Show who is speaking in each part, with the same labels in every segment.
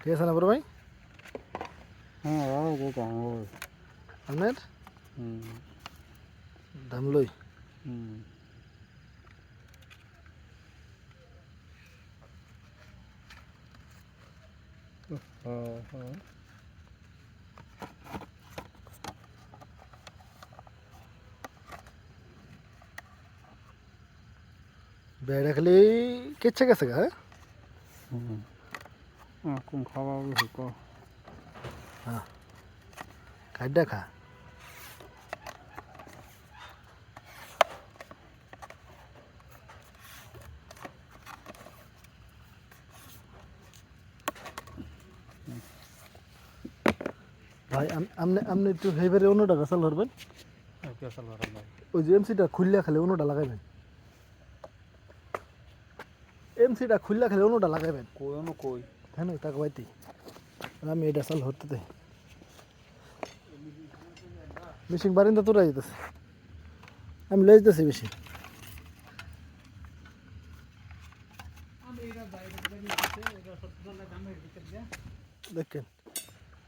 Speaker 1: ঠিক আছে না বড় ভাই
Speaker 2: হ্যাঁ ওই যে কাম ওই
Speaker 1: আপনার
Speaker 2: হুম
Speaker 1: দাম লই
Speaker 2: হুম হ্যাঁ হ্যাঁ
Speaker 1: বেড়া খালি কেচ্ছে গেছে গা হ্যাঁ
Speaker 2: হুম এখন খাওয়া বেশি কর
Speaker 1: খাইডা খা। ভাই আমনে আমনে একটু হেবারে অন্যটা গাছাল ধরবেন ওই যে এমসিটা খুললা খেলে অন্যটা লাগাইবেন। এমসিটা খুললা খেলে অন্যটা লাগাইবেন।
Speaker 2: কই অনু কই?
Speaker 1: হ্যাঁ তাকে বাইতি। আমি এটা সাল হরতে দেয় মেশিন বারিন্দা তোরা যেতেছে আমি লয়ে যেতেছি বেশি দেখেন।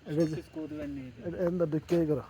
Speaker 1: এটা যে-
Speaker 2: করবেন নি
Speaker 1: এটা এন্দা দেখে করো।